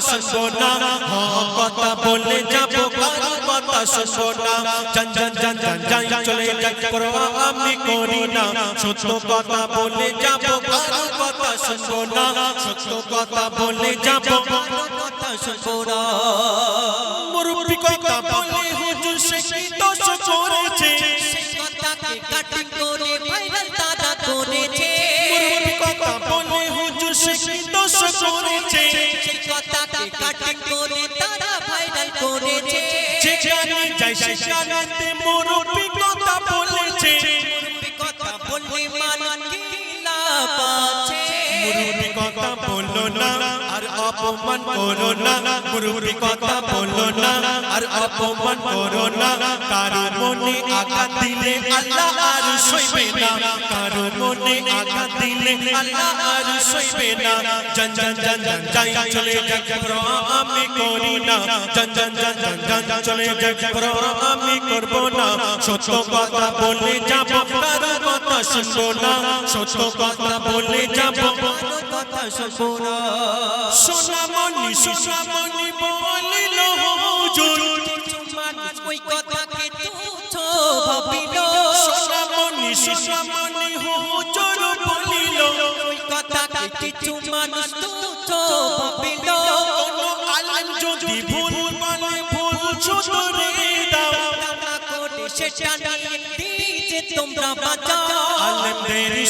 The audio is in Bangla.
শুনব না। হক কথা বলে যাব কথা শুনব না। জান জান জান জান যাই চলে যাই পরোয়া আমি করি না। সত্য কথা বলে যাব কথা শুনব না। সত্য কথা বলে যাব কথা শুনব না। মুরব্বি কথা বলে হুজুর সে কি দোষ করেছে? কথাকে কাটিং করে ভাইরাল তারা করেছে। মুরব্বি কথা বলে হুজুর সে কি দোষ করেছে? সেই কথাকে কাটিং করে তারা ভাইরাল করেছে। যেখানে যাই সেখানে মুরব্বি কথা বলেছে মুরব্বি কথা বললে মান কি লাভ আছে মুরব্বি কথা বলল না অপমান করো না মুরব্বি কথা বলল না আর অপমান করো না কারও মনে আঘাত দিলে আল্লাহ আর সইবে না কারও মনে আঘাত দিলে আল্লাহ আর সইবে না জান জান জান জান যাই চলে যাক পরোয়া আমি করি না জান জান জান জান জান চলে যাক পরোয়া আমি করব না সত্য কথা বলে যাব কারও কথা শুনব না সত্য কথা বলে যাব কারও কথা শুনব না সোনামণি বলিল মানুষ ওই কথাকে তুচ্ছ ভাবিল? সোনামণি সোনামণি হুজুর বলিল ওই কথাকে কিছু মানুষ তুচ্ছ ভাবিল? কোনো যদি ভুল বলে ভুল শুধরে দাও সেটা নিয়ে তোমরা বাঁচাও।